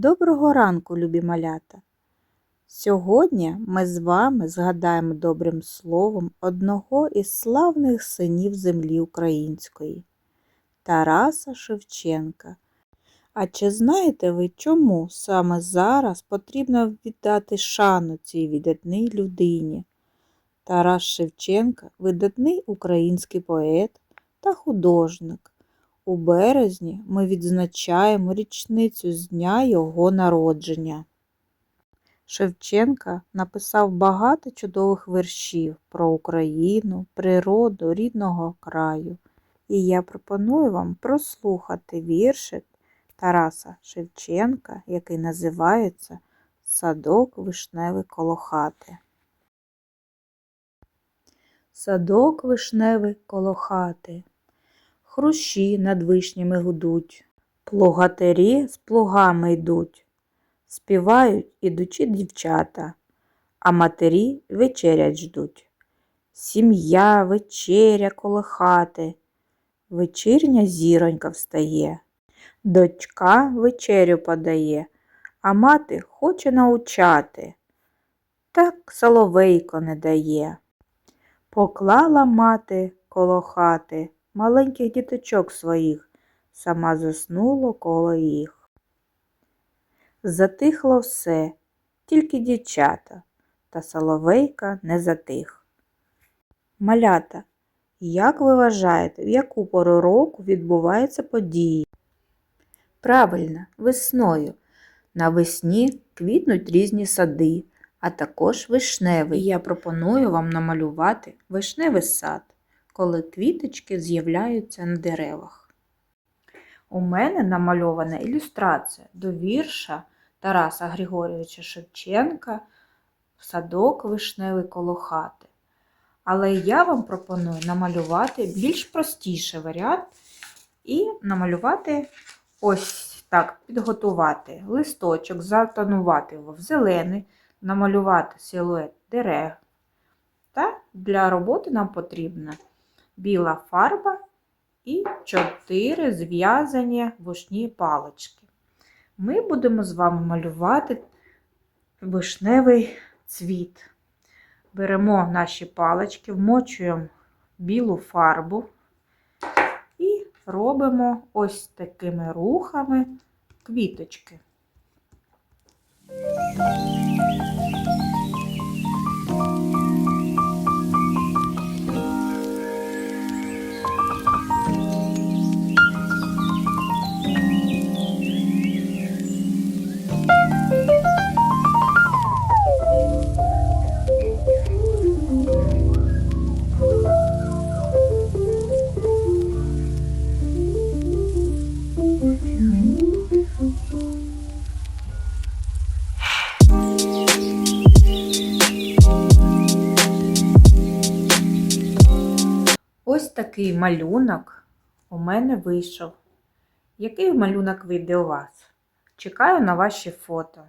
Доброго ранку, любі малята! Сьогодні ми з вами згадаємо добрим словом одного із славних синів землі української Тараса Шевченка. А чи знаєте ви, чому саме зараз потрібно віддати шану цій видатній людині? Тарас Шевченка видатний український поет та художник. У березні ми відзначаємо річницю з дня його народження. Шевченка написав багато чудових віршів про Україну, природу рідного краю. І я пропоную вам прослухати віршик Тараса Шевченка, який називається Садок вишневий коло хати. Садок вишневий коло хати. Хрущі над вишнями гудуть, плугатирі з плугами йдуть, співають ідучі дівчата, а матері вечерять ждуть. Сім'я, вечеря коло хати, вечірня зіронька встає, дочка вечерю подає, а мати хоче научати. Так соловейко не дає. Поклала мати коло хати маленьких діточок своїх, сама заснула коло їх. Затихло все, тільки дівчата, та соловейка не затих. Малята, як ви вважаєте, в яку пору року відбуваються події? Правильно, весною. Навесні квітнуть різні сади, а також вишневий. Я пропоную вам намалювати вишневий сад коли квіточки з'являються на деревах. У мене намальована ілюстрація до вірша Тараса Григорьовича Шевченка Садок вишневий коло хати. Але я вам пропоную намалювати більш простіший варіант і намалювати ось так, підготувати листочок, затонувати його в зелений, намалювати силует дерев. Та для роботи нам потрібно біла фарба і чотири зв'язані вушні палички. Ми будемо з вами малювати вишневий цвіт. Беремо наші палички, вмочуємо білу фарбу і робимо ось такими рухами квіточки. Ось такий малюнок у мене вийшов. Який малюнок вийде у вас? Чекаю на ваші фото.